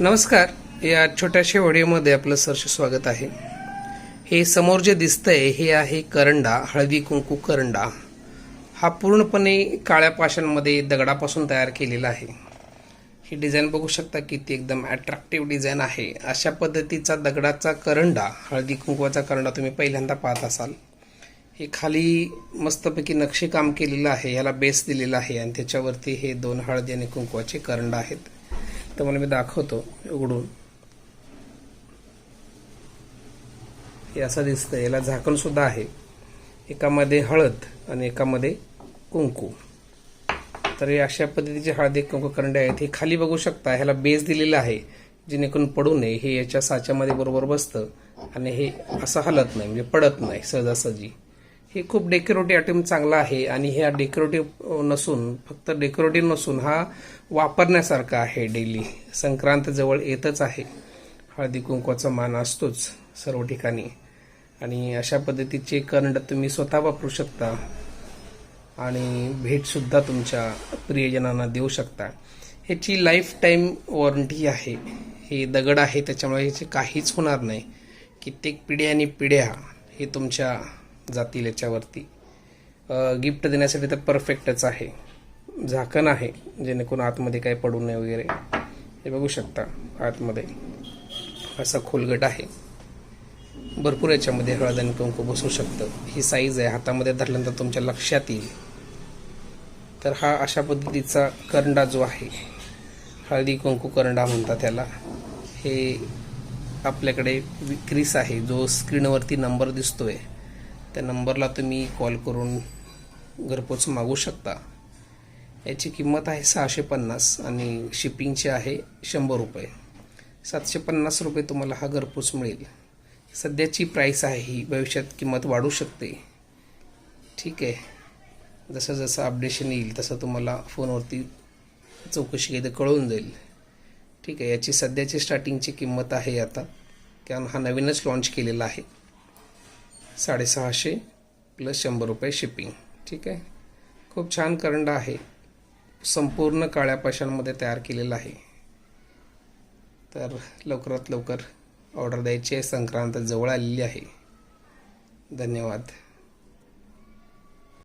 नमस्कार. या छोट्याशा व्हिडिओमध्ये आपलं सरसे स्वागत आहे. हे समोर जे दिसतंय हे आहे करंडा हळदी कुंकू करंडा. हा पूर्णपणे काळ्या पाशांमध्ये दगडापासून तयार केलेला आहे. ही डिझाईन बघू शकता की ती एकदम अट्रॅक्टिव्ह डिझाईन आहे. अशा पद्धतीचा दगडाचा करंडा हळदी कुंकवाचा करंडा तुम्ही पहिल्यांदा पाहत असाल. हे खाली मस्तपैकी नक्षीकाम केलेलं आहे याला बेस दिलेला आहे आणि त्याच्यावरती हे दोन हळदी आणि कुंकवाचे करंडा आहेत. तर मला मी दाखवतो उघडून. हे असं दिसतं याला झाकण सुद्धा आहे. एकामध्ये हळद आणि एकामध्ये कुंकू. तर हे अशा पद्धतीचे हळदी कुंकू करंडे आहेत. हे खाली बघू शकता. ह्याला बेस दिलेला आहे जेणेकरून पडू नये. हे याच्या साच्यामध्ये बरोबर बसतं. आणि हे असं हलत नाही म्हणजे पडत नाही सहजासहजी. हे खूप डेकोरेटिव्ह आयटम चांगला आहे आणि ह्या डेकोरेटिव्ह नसून फक्त डेकोरेटिव्ह नसून हा वापरण्यासारखा आहे डेली. संक्रांत जवळ येतच आहे. हळदी कुंकवाचा मान असतोच सर्व ठिकाणी. आणि अशा पद्धतीचे करंड तुम्ही स्वतः वापरू शकता. आणि भेटसुद्धा तुमच्या प्रियजनांना देऊ शकता. ह्याची लाईफ टाईम वॉरंटी आहे. हे दगड आहे त्याच्यामुळे ह्याचे काहीच होणार नाही. कित्येक पिढ्या आणि पिढ्या हे तुमच्या जातील याच्यावरती. गिफ्ट देण्यासाठी तर परफेक्टच आहे. झाकण आहे जेणेकरून आतमध्ये काही पडू नये वगैरे. हे बघू शकता आतमध्ये. असा खोलगट आहे. भरपूर याच्यामध्ये हळद आणि कुंकू बसू शकतं. ही साईज आहे हातामध्ये धरल्यानंतर तुमच्या लक्षात येईल. तर हा अशा पद्धतीचा करंडा जो आहे हळदी कुंकू करंडा म्हणतात त्याला हे आपल्याकडे विक्रीस आहे. जो स्क्रीनवरती नंबर दिसतोय त्या नंबरला तुम्ही कॉल करून घरपोच मागू शकता. याची किंमत आहे सहाशे पन्नास आणि शिपिंगची आहे शंभर रुपये. सातशे पन्नास रुपये तुम्हाला हा घरपोच मिळेल. सध्याची प्राईस आहे ही भविष्यात किंमत वाढू शकते. ठीक आहे. जसं जसं अपडेशन येईल तसं तुम्हाला फोनवरती चौकशी केली कळून जाईल. ठीक आहे. याची सध्याची स्टार्टिंगची किंमत आहे आता. कारण हा नवीनच लॉन्च केलेला आहे. साडेसहाशे प्लस शंभर रुपये शिपिंग ठीक आहे? खूप छान करंडा आहे. संपूर्ण काळ्या पाशांमध्ये तयार केलेला आहे. तर लवकरात लवकर ऑर्डर द्यायची आहे. संक्रांत जवळ आलेली आहे. धन्यवाद.